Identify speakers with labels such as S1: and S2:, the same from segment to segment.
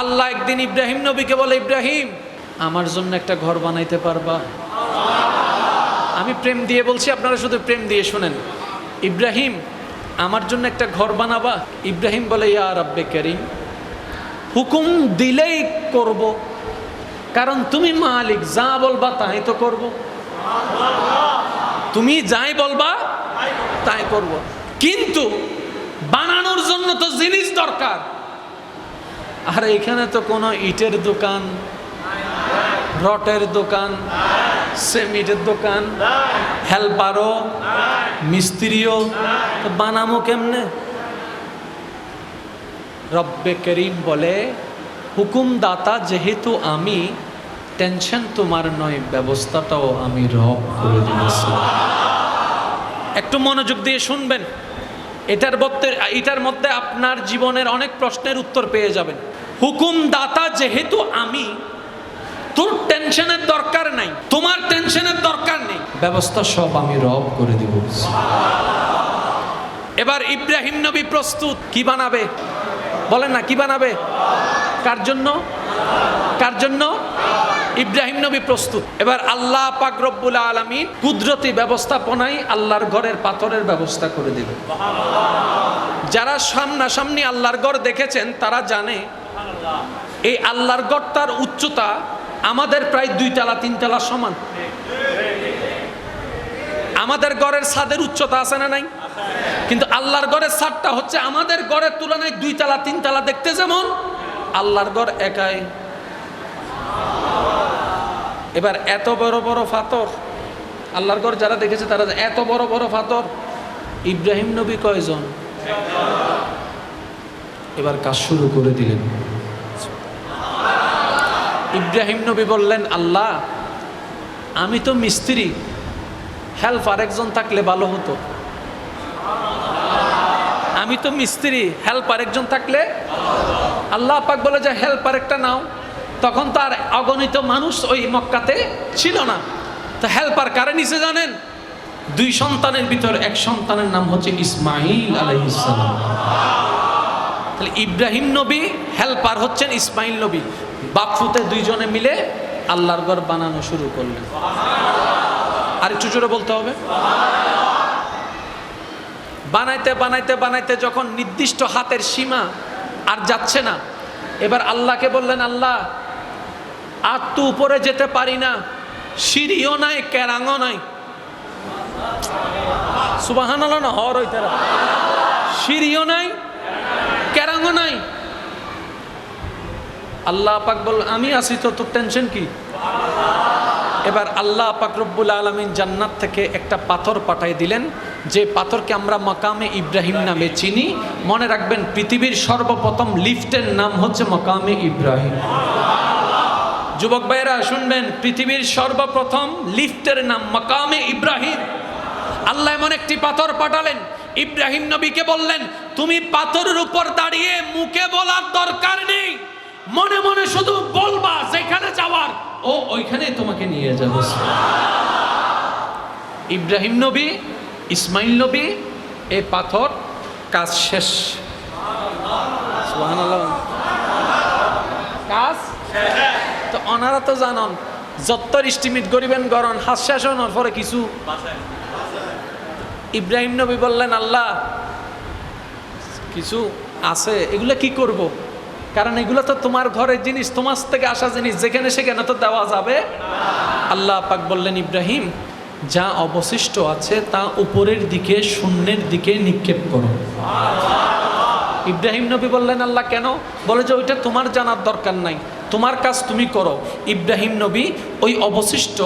S1: আল্লাহ একদিন ইব্রাহিম নবীকে বলে, ইব্রাহিম, আমার জন্য একটা ঘর বানাইতে পারবা? আমি প্রেম দিয়ে বলছি, আপনারা শুধু প্রেম দিয়ে শোনেন। ইব্রাহিম, আমার জন্য একটা ঘর বানাবা? ইব্রাহিম বলে, ইয়া রব্বে করিম, হুকুম দিলেই করব। কারণ তুমি মালিক, যা বলবা তাই তো করব। তুমি যাই বলবা তাই করব। কিন্তু বানানোর জন্য তো জিনিস দরকার। আর এখানে তো কোনো ইটের দোকান, রটের দোকান, সেমিটের দোকান, হেল্পারও, মিস্ত্রিও বানামো কেমনে? রব্বে করিম বলে, হুকুমদাতা যেহেতু আমি, টেনশন তোমার নয়, ব্যবস্থাটাও আমি রব করে দিয়েছি। একটু মনোযোগ দিয়ে শুনবেন। এটার মধ্যে এটার মধ্যে আপনার জীবনের অনেক প্রশ্নের উত্তর পেয়ে যাবেন। হুকুমদাতা যেহেতু আমি তোর টেনশনের দরকার নাই তোমার টেনশনের দরকার নেই। ব্যবস্থা সব আমি রব করে দিব। এবার ইব্রাহিম নবী প্রস্তুত কি বানাবে? বলেন না কি বানাবে? কার জন্য? কার জন্য? ইব্রাহিম নবী প্রস্তুত। এবার আল্লাহ পাক রব্বুল কুদরতি ব্যবস্থাপনায় আল্লাহর ঘরের পাথরের ব্যবস্থা করে দিল যারা সামনাসামনি আল্লাহর গড় দেখেছেন, তারা জানে এই আল্লাহর গড়টার উচ্চতা আমাদের প্রায় দুই তালা তিন তালা সমান। আমাদের গড়ের ছাদের উচ্চতা আছে না নাই? কিন্তু আল্লাহর গড়ের ছাদটা হচ্ছে আমাদের গড়ের তুলনায় দুই তালা তিন তালা দেখতে যেমন, আল্লাহর গড় একাই এবার এত বড় বড় ফাতর, আল্লাহর গড় যারা দেখেছে তারা এত বড় বড় ফাতর, ইব্রাহিম নবী কয়জন? এবার কাজ শুরু করে দিলেন। ইব্রাহিম নবী বললেন, আল্লাহ, আমি তো মিস্ত্রি হেল্প আরেকজন থাকলে ভালো হতো। আমি তো মিস্ত্রি হেল্প আরেকজন থাকলে, আল্লাহ পাক বলে যে হেল্প আরেকটা নাও। তখন তো আর অগণিত মানুষ ওই মক্কাতে ছিল না। তো হেল্পার কারে নিচে জানেন? দুই সন্তানের ভিতর এক সন্তানের নাম হচ্ছে ইসমাইল আলাইহিসসালাম তাহলে ইব্রাহিম নবী হেল্পার হচ্ছেন ইসমাইল নবী। বাপফুতে দুইজনে মিলে আল্লাহর ঘর বানানো শুরু করলেন। আর একটু জোরে বলতে হবে। বানাইতে বানাইতে বানাইতে যখন নির্দিষ্ট হাতের সীমা আর যাচ্ছে না, এবার আল্লাহকে বললেন, আল্লাহ আর তো উপরে যেতে পারি না। সিঁড়িও নাই ক্যারাঙও নাই। সুবাহান না হর হইতে সিঁড়িও নাই ক্যারাঙও নাই। আল্লাহ পাক বল, আমি আছি তো, তোর টেনশন কি? এবার আল্লাহ পাক রব্বুল আলমিন জান্নাত থেকে একটা পাথর পাঠাই দিলেন, যে পাথরকে আমরা মকামে ইব্রাহিম নামে চিনি। মনে রাখবেন, পৃথিবীর সর্বপ্রথম লিফটের নাম হচ্ছে মকামে ইব্রাহিম। যুবক ভাইয়েরা, শুনবেন, পৃথিবীর সর্বপ্রথম লিফটের নাম মকামে ইব্রাহিম। আল্লাহ এমন একটি পাথর পাঠালেন। ইব্রাহিম নবীকে বললেন, তুমি পাথরের উপর দাঁড়িয়ে মুখে বলার দরকার নেই। মনে মনে শুধু বলবা, যেখানে যাওয়ার। ও, ওইখানে তোমাকে নিয়ে যাবে ইব্রাহিম নবী, ইসমাইল নবী, এ পাথর কাজ শেষ। সুবহানাল্লাহ। কাজ তো অনারা তো জানন, যত্তর ইস্টিমিট করিবেন গরন হাস হওয়ার পরে কিছু ইব্রাহিম নবী বললেন, আল্লাহ, কিছু আছে, এগুলো কি করব। কারণ এগুলো তো তোমার ঘরের জিনিস, তোমার থেকে আসা জিনিস, যেখানে সেখানে তো দেওয়া যাবে। আল্লাহ পাক বললেন, ইব্রাহিম, যা অবশিষ্ট আছে, তা উপরের দিকে, শূন্যের দিকে নিক্ষেপ করো। ইব্রাহিম নবী বললেন, আল্লাহ, কেন? বলে যে, ওইটা তোমার জানার দরকার নাই। তোমার কাজ তুমি করো। ইব্রাহিম নবী ওই অবশিষ্ট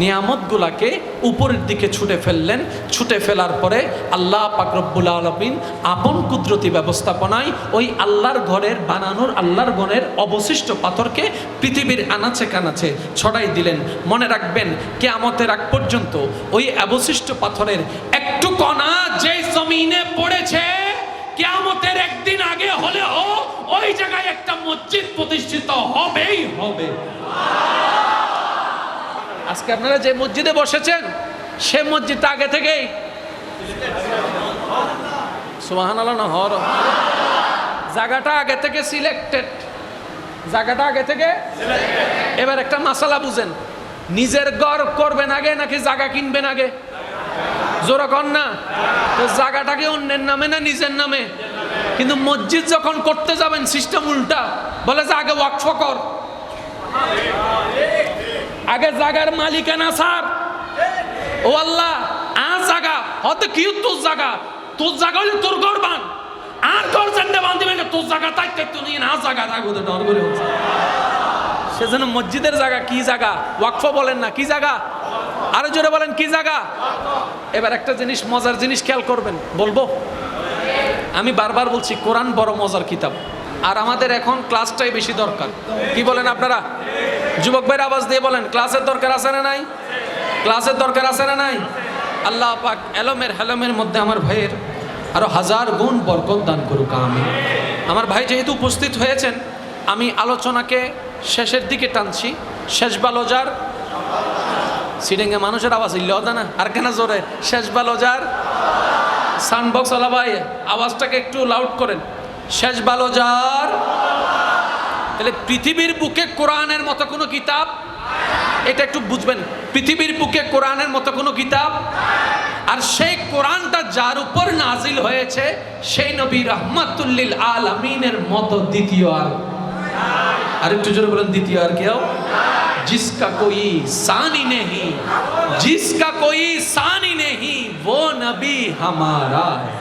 S1: নিয়ামতগুলাকে উপরের দিকে ছুটে ফেললেন। ছুটে ফেলার পরে আল্লাহ পাকরব্বুল আলমিন আপন কুদরতি ব্যবস্থাপনায় ওই আল্লাহর ঘরের বানানোর আল্লাহর গণের অবশিষ্ট পাথরকে পৃথিবীর আনাচে কানাচে ছড়াই দিলেন। মনে রাখবেন, কেয়ামতের আগ পর্যন্ত ওই অবশিষ্ট পাথরের একটু কণা যে জমিনে পড়েছে কেয়ামতের একদিন আগে হলে হলেও ওই জায়গায় একটা মসজিদ প্রতিষ্ঠিত হবেই হবে। আজকে আপনারা যে মসজিদে বসেছেন, সে মসজিদটা আগে থেকেই। সুবাহান আল্লাহ না হর জায়গাটা আগে থেকে সিলেক্টেড জায়গাটা আগে থেকে এবার একটা মাসালা বুঝেন। নিজের ঘর করবেন আগে নাকি জায়গা কিনবেন আগে? জোরা কর না? তো জায়গাটাকে অন্যের নামে না নিজের নামে? কিন্তু মসজিদ যখন করতে যাবেন, সিস্টেম উল্টা। বলে যে আগে ওয়াকফ কর। আগে জাগার মালিকানা স্যার ও আল্লাহ, আর জাগা। হয়তো কি তোর জাগা? তোর জাগা হলে তোর ঘর বান। আর ঘর জানতে বান্ধিবে না, তোর জায়গা তাই তো নিয়ে না জাগা থাকব ডর করে হচ্ছে। সেজন্য মসজিদের জায়গা কি জায়গা ওয়াকফ বলেন না, কি জায়গা আরও জোরে বলেন, কি জায়গা এবার একটা জিনিস, মজার জিনিস খেয়াল করবেন। বলব? আমি বারবার বলছি, কোরআন বড় মজার কিতাব। আর আমাদের এখন ক্লাসটাই বেশি দরকার। কি বলেন আপনারা? যুবক ভাইয়ের আওয়াজ দিয়ে বলেন, ক্লাসের দরকার আছে না নাই? ক্লাসের দরকার আছে না নাই? আল্লাহ পাক এলমের হেলমের মধ্যে আমার ভাইয়ের আরও হাজার গুণ বরকত দান করুক আমি আমার ভাই যেহেতু উপস্থিত হয়েছেন, আমি আলোচনাকে শেষের দিকে টানছি। শেষ বালোজার। সিডিংয়ে মানুষের আওয়াজ ইল্লেও না আর কেন জোরে? শেষ বালোজার। সানবক্স আলা ভাই, আওয়াজটাকে একটু লাউড করেন। শেষ ভালো যার। তাহলে পৃথিবীর বুকে কোরআনের মতো কোনো কিতাব? এটা একটু বুঝবেন। পৃথিবীর বুকে কোরআনের মতো কোনো কিতাব? আর সেই কোরআনটা যার উপর নাজিল হয়েছে, সেই নবী রহমতুল্লিল আল আমিনের মতো দ্বিতীয় আর। আর একটু জোরে বলেন, দ্বিতীয় আর কেউ? জিসকা কই সানি নেহি। জিসকা কই সান नबी हमारा है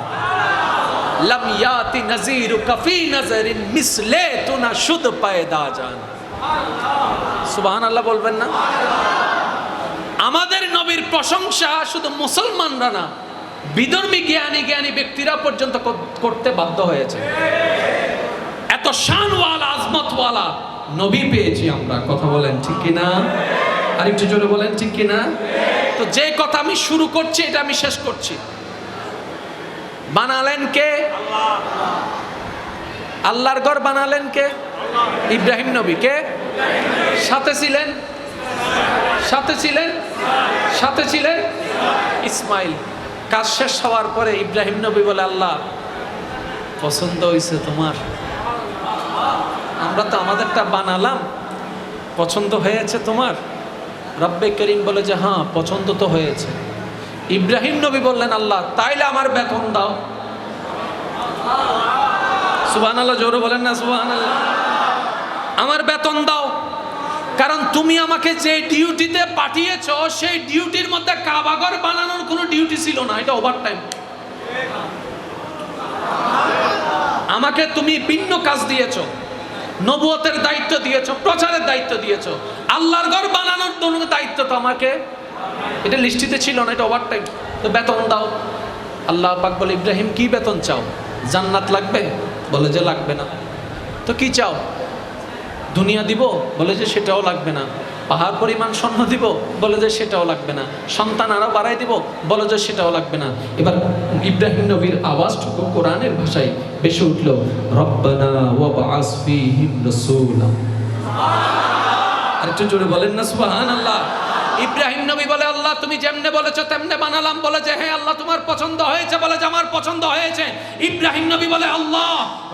S1: लम याति नजीर कफी नजर मिसले तू ना शुद्ध पैदा जान সুবহান আল্লাহ বলবেন না আমাদের নবীর প্রশংসা শুধু মুসলমানরা না বিধর্মী জ্ঞানী জ্ঞানী ব্যক্তিরা পর্যন্ত কর- করতে বাধ্য হয়েছে এত শানওয়ালা আজমতওয়ালা নবী পেয়েছি আমরা কথা বলেন ঠিক কিনা আর একটু জোরে বলেন ঠিক কিনা তো যে কথা আমি শুরু করছি, এটা আমি শেষ করছি। বানালেন কে? আল্লাহর ঘর বানালেন কে? ইব্রাহিম নবী। কে? সাথে ছিলেন? সাথে ছিলেন? সাথে ছিলেন? ইসমাইল। কাজ শেষ হওয়ার পরে ইব্রাহিম নবী বলে, আল্লাহ, পছন্দ হয়েছে তোমার। আমরা তো আমাদেরটা বানালাম, পছন্দ হয়েছে তোমার। রব্বে করিম বলে যে হ্যাঁ পছন্দ তো হয়েছে। ইব্রাহিম নবী বললেন, আল্লাহ, তাইলে আমার বেতন দাও। সুবহান আল্লাহ জোরে বলেন না সুবহান আল্লাহ আমার বেতন দাও, কারণ তুমি আমাকে যে ডিউটিতে পাঠিয়েছ, সেই ডিউটির মধ্যে কাবাগর বানানোর কোনো ডিউটি ছিল না, এটা ওভার টাইম আমাকে তুমি ভিন্ন কাজ দিয়েছ। নবুয়তের দায়িত্ব দিয়েছ, প্রচারের দায়িত্ব দিয়েছ। আল্লাহর ঘর বানানোর জন্য দায়িত্ব তো আমাকে। এটা লিস্টিতে ছিল না, এটা ওভার টাইম তো বেতন দাও। আল্লাহ পাক বলে, ইব্রাহিম, কি বেতন চাও? জান্নাত লাগবে? বলে যে, লাগবে না। তো কি চাও? দুনিয়া দিব? বলে যে, সেটাও লাগবে না। পাহাড় পরিমাণ স্বর্ণ দিব, বলে যে সেটাও লাগবে না। সন্তান আরও বাড়াই দিব, বলে যে সেটাও লাগবে না। এবার ইব্রাহিম নবীর আওয়াজটুকু কোরআনের ভাষায় বেশি উঠল, রব্বানা ওয়াবআস ফীহিম আরেকটু জোরে বলেন না, সুবহানাল্লাহ। ইব্রাহিম নবী বলে, আল্লাহ, তুমি যেমনে বলেছ তেমনে বানালাম। বলে যে হ্যাঁ আল্লাহ তোমার পছন্দ হয়েছে বলে যে আমার পছন্দ হয়েছে। ইব্রাহিম নবী বলে, আল্লাহ,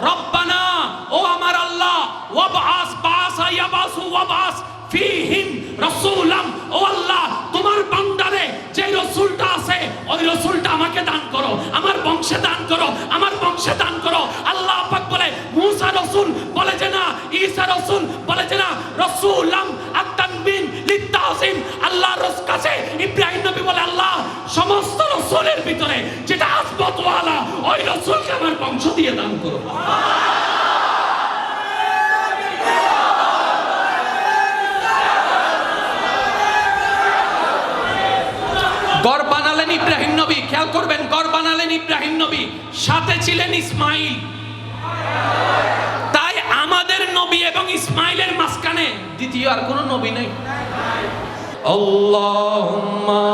S1: রব্বানা, ও আমার আল্লাহ ওয়াবআস বাসা ইয়াবাসু ওয়াবআস ফিহিম রাসূলাম, ও আল্লাহ, তোমার বান্দারে যে রসুলটা আছে, ওই রসুলটা আমাকে দান করো, আমার বংশে দান করো, আমার বংশে দান করো। আল্লাহ পাক বলে, মুসা রসুল বলে যে না, ঈসা রসুল বলে যে না, রসুলাম আত-তানবিন আল্লাহর রস- কাছে ইব্রাহিম নবী বলে, আল্লাহ, সমস্ত রসুলের ভিতরে যেটা আসবতওয়ালা ওই রসুলকে আমার বংশ দিয়ে দান করো। গড় বানালেন ইব্রাহিম নবী। খেয়াল করবেন, গড় বানালেন ইব্রাহিম নবী। সাথে ছিলেন ইসমাইল। তাই আমাদের নবী এবং ইসমাইলের মাঝখানে দ্বিতীয় আর কোনো নবী নেই। আল্লাহুম্মা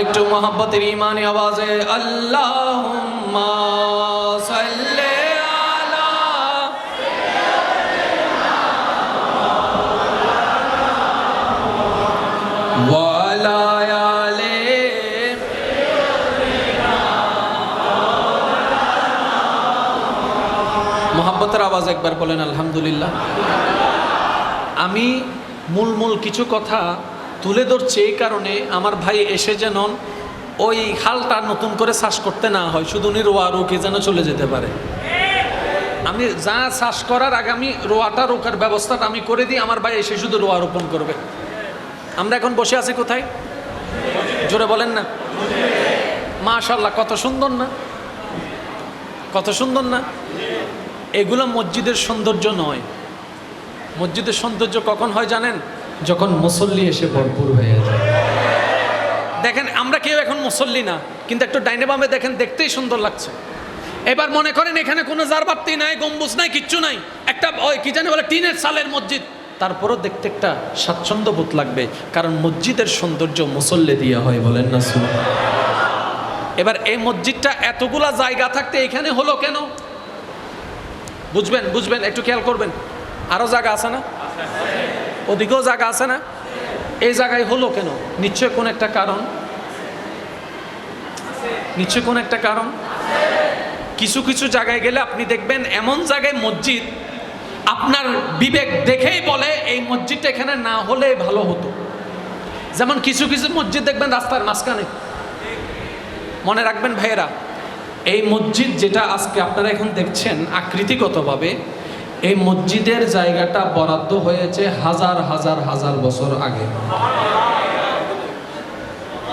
S1: আরেকটু মোহাম্মতের ইমানে আওয়াজে আল্লাহ মোহাম্মতের আওয়াজ একবার বলেন, আলহামদুলিল্লাহ। আমি মূল মূল কিছু কথা তুলে ধরছে এই কারণে আমার ভাই এসে যেন ওই খালটা নতুন করে শ্বাস করতে না হয়, শুধু উনি রোয়া রোকে যেন চলে যেতে পারে। আমি যা শ্বাস করার আগে আমি রোয়াটা রোকার ব্যবস্থাটা আমি করে দিই, আমার ভাই এসে শুধু রোয়া রোপণ করবে। আমরা এখন বসে আছি কোথায়? জোরে বলেন না। মাশাল্লাহ কত সুন্দর না? কত সুন্দর না? এগুলো মসজিদের সৌন্দর্য নয়। মসজিদের সৌন্দর্য কখন হয় জানেন? যখন মুসল্লি এসে ভরপুর হয়ে যায়। দেখেন, আমরা কেউ এখন মুসল্লি না, কিন্তু একটু ডাইনে বামে দেখেন, দেখতেই সুন্দর লাগছে। এবার মনে করেন এখানে কোনো জারবাতি নাই, গম্বুজ নাই, কিচ্ছু নাই। একটা ওই কি জানি বলে, টিনের সালের মসজিদ। তারপরও দেখতে একটা স্বাচ্ছন্দ্য বোধ লাগবে, কারণ মসজিদের সৌন্দর্য মুসল্লি দিয়ে হয়, বলেন না শুন এবার এই মসজিদটা এতগুলা জায়গা থাকতে এখানে হলো কেন? বুঝবেন বুঝবেন, একটু খেয়াল করবেন। আরও জায়গা আছে না? ওদিকেও জায়গা আছে না? এই জায়গায় হলো কেন? নিশ্চয় কোন একটা কারণ? নিশ্চয় কোন একটা কারণ? কিছু কিছু জায়গায় গেলে আপনি দেখবেন এমন জায়গায় মসজিদ, আপনার বিবেক দেখেই বলে এই মসজিদটা এখানে না হলে ভালো হতো। যেমন কিছু কিছু মসজিদ দেখবেন রাস্তার মাঝখানে। মনে রাখবেন ভাইয়েরা, এই মসজিদ যেটা আজকে আপনারা এখন দেখছেন আকৃতিগতভাবে এই মসজিদের জায়গাটা বরাদ্দ হয়েছে হাজার হাজার হাজার বছর আগে।